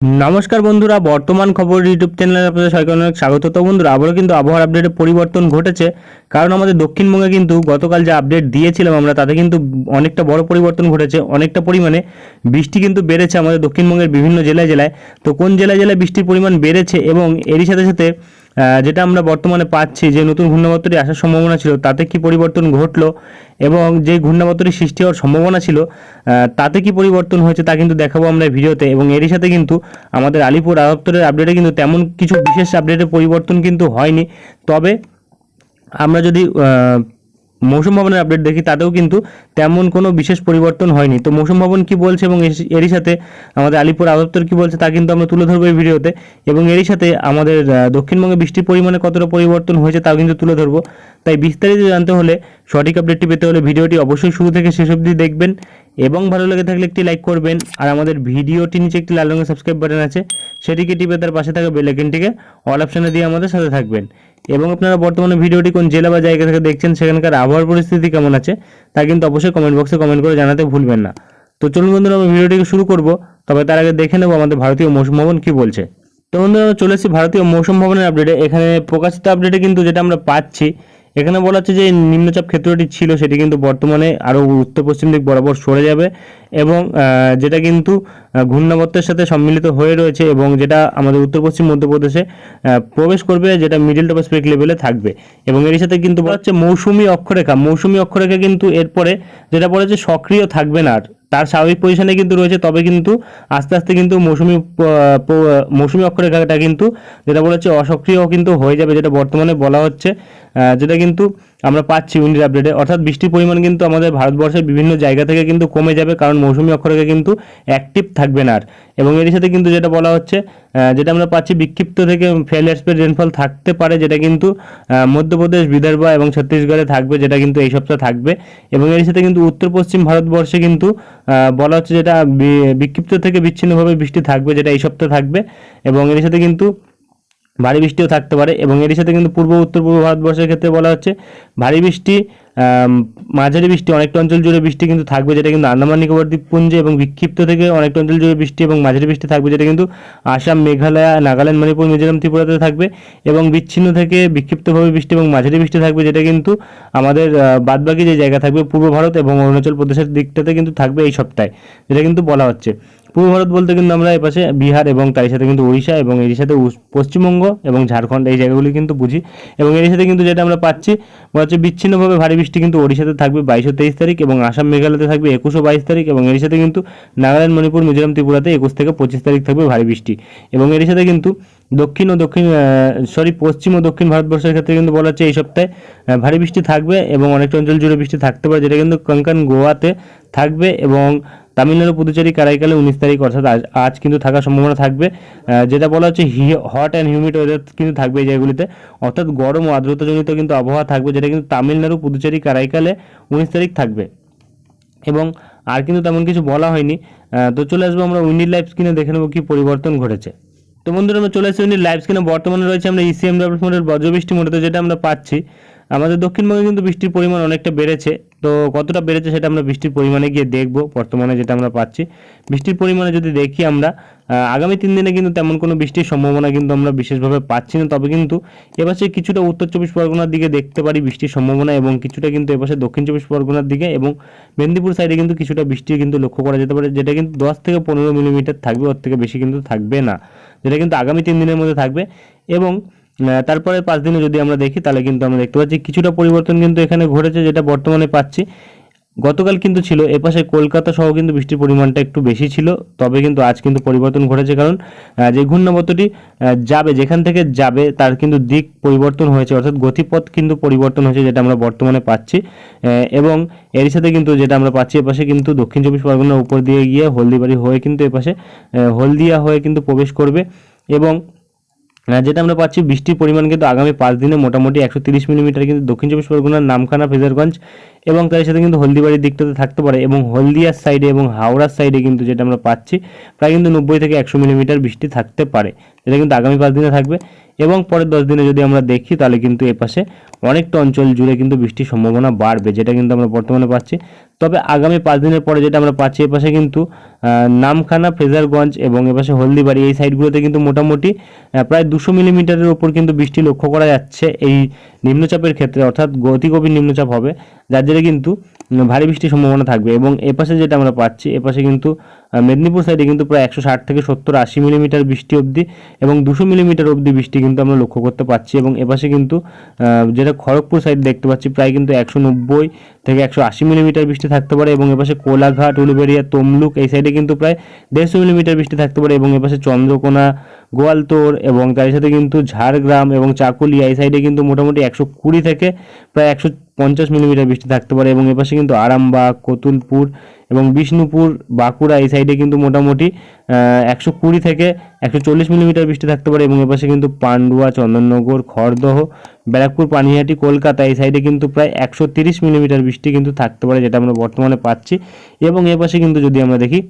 নমস্কার বন্ধুরা, বর্তমান খবর ইউটিউব চ্যানেলে আপনাদের সবাইকে অনেক স্বাগত। তো বন্ধুরা, আবারও কিন্তু আবহাওয়ার আপডেটে পরিবর্তন ঘটেছে। কারণ আমাদের দক্ষিণবঙ্গে কিন্তু গতকাল যে আপডেট দিয়েছিলাম আমরা, তাতে কিন্তু অনেকটা বড় পরিবর্তন ঘটেছে। অনেকটা পরিমাণে বৃষ্টি কিন্তু বেড়েছে আমাদের দক্ষিণবঙ্গের বিভিন্ন জেলায় জেলায়। তো কোন জেলায় জেলায় বৃষ্টির পরিমাণ বেড়েছে এবং এরই সাথে সাথে যেটা আমরা বর্তমানে পাচ্ছি, যে নতুন ঘূর্ণাবর্তটি আসার সম্ভাবনা ছিল, তাতে কি পরিবর্তন ঘটলো এবং যে ঘূর্ণাবর্তটি সৃষ্টি হওয়ার সম্ভাবনা ছিল তাতে কি পরিবর্তন হয়েছে তা কিন্তু দেখাবো আমরা ভিডিওতে। এবং এরই সাথে কিন্তু আমাদের আলিপুর আদপ্তরের আপডেটে কিন্তু তেমন কিছু বিশেষ আপডেটের পরিবর্তন কিন্তু হয়নি। তবে আমরা যদি মৌসুম ভবনের আপডেট দেখি, তাতেও কিন্তু তেমন কোনো বিশেষ পরিবর্তন হয়নি। তো মৌসুম ভবন কি বলছে এবং এরই সাথে আমাদের আলিপুর আদপ্তর কি বলছে, তা কিন্তু আমরা তুলে ধরবো এই ভিডিওতে। এবং এরই সাথে আমাদের দক্ষিণবঙ্গে বৃষ্টির পরিমাণে কতটা পরিবর্তন হয়েছে, তাও কিন্তু তুলে ধরবো। তাই বিস্তারিত জানতে হলে সঠিক আপডেটটি পেতে হলে ভিডিওটি অবশ্যই শুরু থেকে শেষ অবধি দেখবেন এবং ভালো লেগে থাকলে একটি লাইক করবেন। আর আমাদের ভিডিওটি নিচে একটি লাল রঙের সাবস্ক্রাইব বাটন আছে, সেটিকে টিপে তার পাশে থাকা বেল আইকনটিকে অল অপশনে দিয়ে আমাদের সাথে থাকবেন। এবং আপনারা বর্তমানে ভিডিওটি কোন জেলা বা জায়গা থেকে দেখছেন, সেখানকার আবহাওয়ার পরিস্থিতি কেমন আছে, তা কিন্তু অবশ্যই কমেন্ট বক্সে কমেন্ট করে জানাতে ভুলবেন না। তো চলুন বন্ধুরা, আমরা ভিডিওটিকে শুরু করব। তবে তার আগে দেখে নেব আমাদের ভারতীয় মৌসুম ভবন কি বলছে। তো বন্ধুরা, আমরা চলে এসেছি ভারতীয় মৌসুম ভবনের আপডেটে এখানে প্রকাশিত আপডেটে কিন্তু যেটা আমরা পাচ্ছি এখানে বলা হচ্ছে যে নিম্নচাপ ক্ষেত্রটি ছিল, সেটি কিন্তু বর্তমানে আরও উত্তর পশ্চিম দিক বরাবর সরে যাবে এবং যেটা কিন্তু ঘূর্ণাবর্তের সাথে সম্মিলিত হয়ে রয়েছে এবং যেটা আমাদের উত্তর পশ্চিম মধ্যপ্রদেশে প্রবেশ করবে, যেটা মিডল টপোস্ফিরিক লেভেলে থাকবে। এবং এর সাথে কিন্তু বলা হচ্ছে মৌসুমি অক্ষরেখা। মৌসুমি অক্ষরেখা কিন্তু এরপরে যেটা বলা হচ্ছে সক্রিয় থাকবে না আর। তার স্বাভাবিক পজিশনে কিন্তু রয়েছে, তবে কিন্তু আস্তে আস্তে কিন্তু মৌসুমি মৌসুমি অক্ষরেখাটা কিন্তু যেটা বলা হচ্ছে অসক্রিয় কিন্তু হয়ে যাবে, যেটা বর্তমানে বলা হচ্ছে। যেটা কিন্তু আমরা পাচ্ছি উইন্ডির আপডেটে অর্থাৎ বৃষ্টির পরিমাণ কিন্তু আমাদের ভারতবর্ষের বিভিন্ন জায়গা থেকে কিন্তু কমে যাবে, কারণ মৌসুমি অক্ষরেখা কিন্তু অ্যাক্টিভ থাকবে না আর। এবং এর সাথে কিন্তু যেটা বলা হচ্ছে যেটা আমরা পাচ্ছি বিক্ষিপ্ত থেকে ফেলিয়ার স্পেড রেনফল থাকতে পারে, যেটা কিন্তু মধ্যপ্রদেশ, বিদর্ভা এবং ছত্তিশগড়ে থাকবে, যেটা কিন্তু এই সপ্তাহে থাকবে। এবং এর সাথে কিন্তু উত্তর পশ্চিম ভারতবর্ষে কিন্তু বলা হচ্ছে যেটা বিক্ষিপ্ত থেকে বিচ্ছিন্নভাবে বৃষ্টি থাকবে, যেটা এই সপ্তাহে থাকবে। এবং এর সাথে কিন্তু ভারী বৃষ্টিও থাকতে পারে এবং এর সাথে কিন্তু পূর্ব উত্তর পূর্ব ভারতবর্ষের ক্ষেত্রে বলা হচ্ছে ভারী বৃষ্টি মাঝারি বৃষ্টি, অনেকটা অঞ্চল জুড়ে বৃষ্টি কিন্তু থাকবে, যেটা কিন্তু আন্দামান নিকোবর দ্বীপপুঞ্জে এবং বিক্ষিপ্ত থেকে অনেকটা অঞ্চল জুড়ে বৃষ্টি এবং মাঝারি বৃষ্টি থাকবে, যেটা কিন্তু আসাম, মেঘালয়, নাগাল্যান্ড, মণিপুর, মিজোরাম, ত্রিপুরাতে থাকবে এবং বিচ্ছিন্ন থেকে বিক্ষিপ্তভাবে বৃষ্টি এবং মাঝারি বৃষ্টি থাকবে, যেটা কিন্তু আমাদের বাদবাকি যে জায়গা থাকবে পূর্ব ভারত এবং অরুণাচল প্রদেশের দিকটাতে কিন্তু থাকবে এই সপ্তাহে, যেটা কিন্তু বলা হচ্ছে। পূর্ব ভারত বলতে কিন্তু আমরা এপাশে বিহার এবং তার সাথে কিন্তু উড়িষ্যা এবং এর সাথে পশ্চিমবঙ্গ এবং ঝাড়খণ্ড এই জায়গাগুলি কিন্তু বুঝি। এবং এর সাথে কিন্তু যেটা আমরা পাচ্ছি হচ্ছে বিচ্ছিন্নভাবে ভারী বৃষ্টি কিন্তু ওড়িশাতে থাকবে বাইশো তেইশ তারিখ এবং আসাম মেঘালয়তে থাকবে একুশো বাইশ তারিখ এবং এর সাথে কিন্তু নাগাল্যান্ড, মণিপুর, মিজোরাম, ত্রিপুরাতে একুশ থেকে পঁচিশ তারিখ থাকবে ভারী বৃষ্টি। এবং এর সাথে কিন্তু দক্ষিণ ও দক্ষিণ সরি পশ্চিম ও দক্ষিণ ভারতবর্ষের ক্ষেত্রে কিন্তু বলা হচ্ছে এই সপ্তাহে ভারী বৃষ্টি থাকবে এবং অনেকটা অঞ্চল জুড়ে বৃষ্টি থাকতে পারে, যেটা কিন্তু কঙ্কন গোয়াতে থাকবে এবং তামিলনাড়ু পুদুচেরি কারাইকালে উনিশ তারিখ, অর্থাৎ আজ আজ কিন্তু থাকার সম্ভাবনা থাকবে। যেটা বলা হচ্ছে হট অ্যান্ড হিউমিড ওয়েদার কিন্তু থাকবে এই জায়গাগুলিতে। অর্থাৎ গরম ও আর্দ্রতাজনিত কিন্তু আবহাওয়া থাকবে, যেটা কিন্তু তামিলনাড়ু পুদুচেরি কারাইকালে উনিশ তারিখ থাকবে। এবং আর কিন্তু তেমন কিছু বলা হয়নি। তো চলে আসব আমরা উইন্ডির লাইভ স্ক্রিনে দেখে নেব কী পরিবর্তন ঘটেছে। তো বন্ধুরা, আমরা চলে আসছি উইন্ডির লাইভ স্ক্রিনে বর্তমানে রয়েছে আমরা ইসিএম ডেভেলপমেন্টের বজ্রবৃষ্টি মোডতে, যেটা আমরা পাচ্ছি। আমাদের দক্ষিণবঙ্গে কিন্তু বৃষ্টির পরিমাণ অনেকটা বেড়েছে। তো কতটা বেড়েছে সেটা আমরা বৃষ্টির পরিমাণে গিয়ে দেখব, বর্তমানে যেটা আমরা পাচ্ছি। বৃষ্টির পরিমাণে যদি দেখি আমরা আগামী তিন দিনে কিন্তু তেমন কোনো বৃষ্টির সম্ভাবনা কিন্তু আমরা বিশেষভাবে পাচ্ছি না। তবে কিন্তু এপাশে কিছুটা উত্তর চব্বিশ পরগনার দিকে দেখতে পারি বৃষ্টির সম্ভাবনা এবং কিছুটা কিন্তু এপাশে দক্ষিণ চব্বিশ পরগনার দিকে এবং মেদিনীপুর সাইডে কিন্তু কিছুটা বৃষ্টি কিন্তু লক্ষ্য করা যেতে পারে, যেটা কিন্তু দশ থেকে পনেরো মিলিমিটার থাকবে, ওর থেকে বেশি কিন্তু থাকবে না, যেটা কিন্তু আগামী তিন দিনের মধ্যে থাকবে। এবং তারপরে পাঁচ দিনে যদি আমরা দেখি, তাহলে কিন্তু আমরা দেখতে পাচ্ছি কিছুটা পরিবর্তন কিন্তু এখানে ঘটেছে যেটা বর্তমানে পাচ্ছি। গতকাল কিন্তু ছিল, এপাশে কলকাতা সহ কিন্তু বৃষ্টির পরিমাণটা একটু বেশি ছিল, তবে কিন্তু আজ কিন্তু পরিবর্তন ঘটেছে কারণ যে ঘূর্ণাবর্তটি যাবে, যেখান থেকে যাবে, তার কিন্তু দিক পরিবর্তন হয়েছে, অর্থাৎ গতিপথ কিন্তু পরিবর্তন হয়েছে যেটা আমরা বর্তমানে পাচ্ছি। এবং এর সাথে কিন্তু যেটা আমরা পাচ্ছি, এপাশে কিন্তু দক্ষিণ চব্বিশ পরগনার উপর দিয়ে গিয়ে হলদিবাড়ি হয়ে কিন্তু এপাশে হলদিয়া হয়ে কিন্তু প্রবেশ করবে। এবং যেটা আমরা পাচ্ছি, বৃষ্টির পরিমাণ কিন্তু আগামী পাঁচ দিনে মোটামুটি একশো তিরিশ মিলিমিটার কিন্তু দক্ষিণ চব্বিশ পরগনার নামখানা, ফেজারগঞ্জ এবং তার সাথে কিন্তু হলদিবাড়ির দিকটাতে থাকতে পারে এবং হলদিয়ার সাইডে এবং হাওড়ার সাইডে কিন্তু যেটা আমরা পাচ্ছি, প্রায় কিন্তু নব্বই থেকে একশো মিলিমিটার বৃষ্টি থাকতে পারে। যেটা কিন্তু আগামী পাঁচ দিনে থাকবে এবং পরের দশ দিনে যদি আমরা দেখি, তাহলে কিন্তু এপাশে অনেকটা অঞ্চল জুড়ে কিন্তু বৃষ্টির সম্ভাবনা বাড়বে, যেটা কিন্তু আমরা বর্তমানে পাচ্ছি। তবে আগামী পাঁচ দিনের পরে যেটা আমরা পাচ্ছি এপাশে কিন্তু নামখানা ফ্রেজারগঞ্জ এবং এপাশে হলদিবাড়ি, এই সাইডগুলোতে কিন্তু মোটামুটি প্রায় দুশো মিলিমিটারের ওপর কিন্তু বৃষ্টি লক্ষ্য করা যাচ্ছে এই নিম্নচাপের ক্ষেত্রে, অর্থাৎ গতিগভীর নিম্নচাপ হবে, যার জেরে কিন্তু ভারী বৃষ্টির সম্ভাবনা থাকবে এবং এপাশে যেটা আমরা পাচ্ছি এপাশে কিন্তু মেদিনীপুর সাইডে কিন্তু প্রায় একশো ষাট থেকে সত্তর আশি মিলিমিটার বৃষ্টি অবধি এবং দুশো মিলিমিটার অবধি বৃষ্টি কিন্তু আমরা লক্ষ্য করতে পারছি এবং এপাশে কিন্তু যেটা খড়গপুর সাইড দেখতে পাচ্ছি, প্রায় কিন্তু একশো নব্বই থেকে একশো আশি মিলিমিটার বৃষ্টি থাকতে পারে এবং এপাশে কোলাঘাট, উলুবেড়িয়া, তমলুক এই সাইডে কিন্তু প্রায় দেড়শো মিলিমিটার বৃষ্টি থাকতে পারে এবং এপাশে চন্দ্রকোনা, গোয়ালতোর এবং তার সাথে কিন্তু ঝাড়গ্রাম এবং চাকুলিয়া এই সাইডে কিন্তু মোটামুটি একশো কুড়ি থেকে প্রায় একশো পঞ্চাশ মিলিমিটার বৃষ্টি থাকতে পারে এবং এপাশে কিন্তু আরামবাগ, কতুলপুর এবং বিষ্ণুপুর, বাঁকুড়া এই সাইডে কিন্তু মোটামুটি একশো কুড়ি থেকে একশো চল্লিশ মিলিমিটার বৃষ্টি থাকতে পারে এবং এপাশে কিন্তু পান্ডুয়া, চন্দননগর, খড়দহ, ব্যারাকপুর, পানিহাটি, কলকাতা এই সাইডে কিন্তু প্রায় একশো তিরিশ মিলিমিটার বৃষ্টি কিন্তু থাকতে পারে যেটা আমরা বর্তমানে পাচ্ছি এবং এপাশে কিন্তু যদি আমরা দেখি,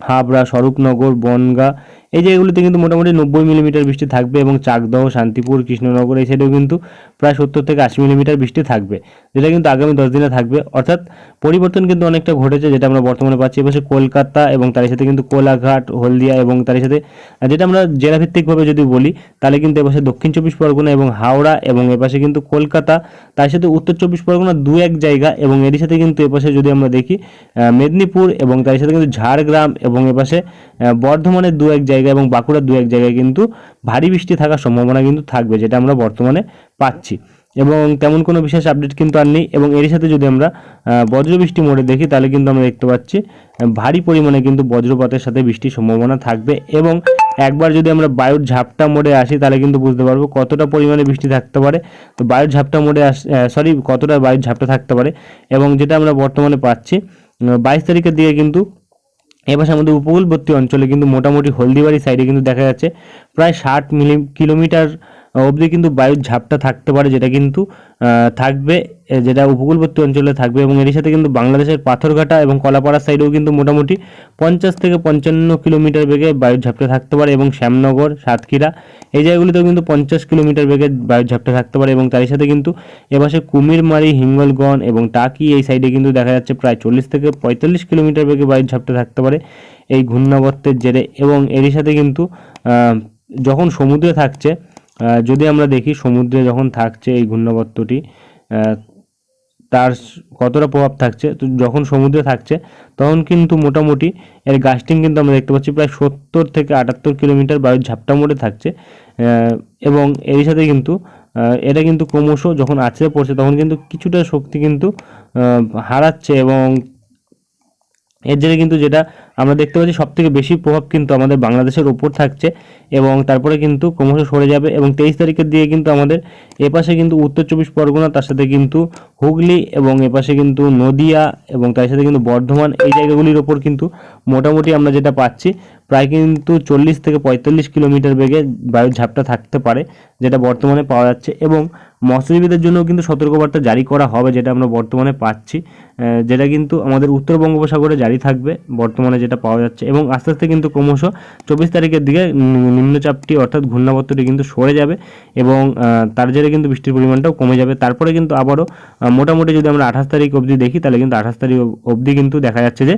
হাবড়া, স্বরূপনগর, বনগা এই জায়গাগুলিতে কিন্তু মোটামুটি নব্বই মিলিমিটার বৃষ্টি থাকবে এবং চাকদহ, শান্তিপুর, কৃষ্ণনগর এই সাইডেও কিন্তু প্রায় সত্তর থেকে আশি মিলিমিটার বৃষ্টি থাকবে, যেটা কিন্তু আগামী দশ দিনে থাকবে। অর্থাৎ পরিবর্তন কিন্তু অনেকটা ঘটেছে যেটা আমরা বর্তমানে পাচ্ছি। এপাশে কলকাতা এবং তার সাথে কিন্তু কোলাঘাট, হলদিয়া এবং তার সাথে যেটা আমরা জেলাভিত্তিকভাবে যদি বলি, তাহলে কিন্তু এপাশে দক্ষিণ চব্বিশ পরগনা এবং হাওড়া এবং এপাশে কিন্তু কলকাতা, তার সাথে উত্তর চব্বিশ পরগনা দু এক জায়গা এবং এর সাথে কিন্তু এপাশে যদি আমরা দেখি মেদিনীপুর এবং তার সাথে কিন্তু ঝাড়গ্রাম এবং এপাশে বর্ধমানের দু এক জায়গা এবং বাঁকুড়ার দু এক জায়গায় কিন্তু ভারী বৃষ্টি থাকার সম্ভাবনা কিন্তু থাকবে, যেটা আমরা বর্তমানে পাচ্ছি। এবং তেমন কোনো বিশেষ আপডেট কিন্তু আর নেই এবং এর সাথে যদি আমরা বজ্রবৃষ্টি মোড়ে দেখি, তাহলে কিন্তু আমরা দেখতে পাচ্ছি ভারী পরিমাণে কিন্তু বজ্রপাতের সাথে বৃষ্টির সম্ভাবনা থাকবে এবং একবার যদি আমরা বায়ুর ঝাপটা মোড়ে আসি, তাহলে কিন্তু বুঝতে পারব কতটা পরিমাণে বৃষ্টি থাকতে পারে। তো বায়ুর ঝাপটা মোড়ে আস সরি কতটা বায়ুর ঝাপটা থাকতে পারে এবং যেটা আমরা বর্তমানে পাচ্ছি বাইশ তারিখের দিকে কিন্তু এবার আমাদের উপকূলবর্তী অঞ্চলে কিন্তু মোটামুটি হলদিবাড়ি সাইডে কিন্তু দেখা যাচ্ছে, প্রায় ষাট মিলি, কিলোমিটার অবধি কিন্তু বায়ুর ঝাপটা থাকতে পারে, যেটা কিন্তু থাকবে যেটা উপকূলবর্তী অঞ্চলে থাকবে এবং এর সাথে কিন্তু বাংলাদেশের পাথরঘাটা এবং কলাপাড়া সাইডেও কিন্তু মোটামুটি পঞ্চাশ থেকে পঞ্চান্ন কিলোমিটার বেগে বায়ুর ঝাপটা থাকতে পারে এবং শ্যামনগর, সাতক্ষীরা, এই জায়গাগুলিতেও কিন্তু পঞ্চাশ কিলোমিটার বেগে বায়ুর ঝাপটা থাকতে পারে এবং তার সাথে কিন্তু এপাশে কুমিরমারি, হিঙ্গলগঞ্জ এবং টাকি এই সাইডে কিন্তু দেখা যাচ্ছে প্রায় চল্লিশ থেকে পঁয়তাল্লিশ কিলোমিটার বেগে বায়ুর ঝাপটা থাকতে পারে এই ঘূর্ণাবর্তের জেরে এবং এরই সাথে কিন্তু যখন সমুদ্রে থাকছে যদি আমরা দেখি সমুদ্রে যখন থাকছে এই ঘূর্ণাবর্তটি তার কতটা প্রভাব থাকছে, তো যখন সমুদ্রে থাকছে, তখন কিন্তু মোটামুটি এর গাস্টিং কিন্তু আমরা দেখতে পাচ্ছি প্রায় সত্তর থেকে আটাত্তর কিলোমিটার বায়ুর ঝাপটা মোড়ে থাকছে। এবং এর সাথে কিন্তু এটা কিন্তু ক্রমশ যখন আছড়ে পড়ছে, তখন কিন্তু কিছুটা শক্তি কিন্তু হারাচ্ছে এবং এর জন্য কিন্তু যেটা আমরা দেখতে পাচ্ছি সব থেকে বেশি প্রভাব কিন্তু আমাদের বাংলাদেশের উপর থাকছে এবং তারপরে কিন্তু ক্রমশ সরে যাবে এবং তেইশ তারিখের দিকে কিন্তু আমাদের এপাশে কিন্তু উত্তর চব্বিশ পরগনা, তার সাথে কিন্তু হুগলি এবং এপাশে কিন্তু নদিয়া এবং তার সাথে কিন্তু বর্ধমান এই জায়গাগুলির ওপর কিন্তু মোটামুটি আমরা যেটা পাচ্ছি প্রায় কিন্তু চল্লিশ থেকে পঁয়তাল্লিশ কিলোমিটার বেগে বায়ুর ঝাপটা থাকতে পারে, যেটা বর্তমানে পাওয়া যাচ্ছে এবং মৎস্যজীবীদের জন্য কিন্তু সতর্কবার্তা জারি করা হবে, যেটা আমরা বর্তমানে পাচ্ছি যেটা কিন্তু আমাদের উত্তর বঙ্গোপসাগরে জারি থাকবে, বর্তমানে যেটা পাওয়া যাচ্ছে এবং আস্তে আস্তে কিন্তু ক্রমশ চব্বিশ তারিখের দিকে নিম্নচাপটি অর্থাৎ ঘূর্ণাবর্তটি কিন্তু সরে যাবে এবং তার জেরে কিন্তু বৃষ্টির পরিমাণটাও কমে যাবে। তারপরে কিন্তু আবারও মোটামুটি যদি আমরা আঠাশ তারিখ অবধি দেখি, তাহলে কিন্তু আঠাশ তারিখ অবধি কিন্তু দেখা যাচ্ছে যে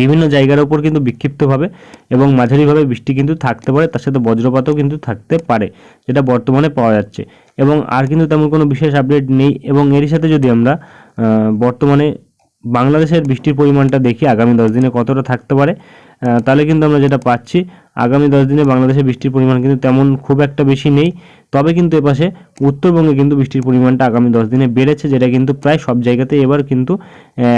বিভিন্ন জায়গার ওপর কিন্তু বিক্ষিপ্তভাবে এবং মাঝারিভাবে বৃষ্টি কিন্তু থাকতে পারে, তার সাথে বজ্রপাতও কিন্তু থাকতে পারে, যেটা বর্তমানে পাওয়া যাচ্ছে। এবং আর কিন্তু তেমন কোনো বিশেষ আপডেট নেই এবং এরই সাথে যদি আমরা বর্তমানে বাংলাদেশের বৃষ্টির পরিমাণটা দেখি, আগামী দশ দিনে কতটা থাকতে পারে তাহলে কিন্তু আমরা যেটা পাচ্ছি আগামী দশ দিনে বাংলাদেশে বৃষ্টির পরিমাণ কিন্তু তেমন খুব একটা বেশি নেই। তবে কিন্তু এপাশে উত্তরবঙ্গে কিন্তু বৃষ্টির পরিমাণটা আগামী দশ দিনে বেড়েছে, যেটা কিন্তু প্রায় সব জায়গাতে এবার কিন্তু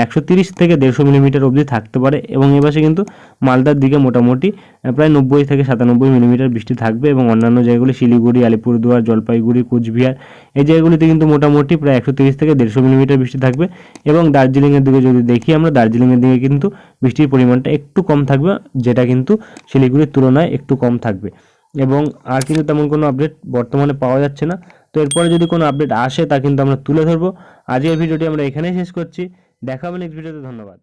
একশো তিরিশ থেকে দেড়শো মিলিমিটার অবধি থাকতে পারে এবং এপাশে কিন্তু মালদার দিকে মোটামুটি প্রায় নব্বই থেকে সাতানব্বই মিলিমিটার বৃষ্টি থাকবে এবং অন্যান্য জায়গাগুলি শিলিগুড়ি, আলিপুরদুয়ার, জলপাইগুড়ি, কুচবিহার, এই জায়গাগুলিতে কিন্তু মোটামুটি প্রায় একশো তিরিশ থেকে দেড়শো মিলিমিটার বৃষ্টি থাকবে এবং দার্জিলিংয়ের দিকে যদি দেখি আমরা, দার্জিলিংয়ের দিকে কিন্তু বৃষ্টির পরিমাণটা একটু কম থাকবে, যেটা কিন্তু শিলিগুড়ির তুলনায় একটু কম থাকবে। এবং আর কিন্তু তেমন কোনো আপডেট বর্তমানে পাওয়া যাচ্ছে না। তো এরপরে যদি কোনো আপডেট আসে, তা কিন্তু আমরা তুলে ধরবো। আজকের ভিডিওটি আমরা এখানেই শেষ করছি। দেখা হবে নেক্সট ভিডিওতে ধন্যবাদ।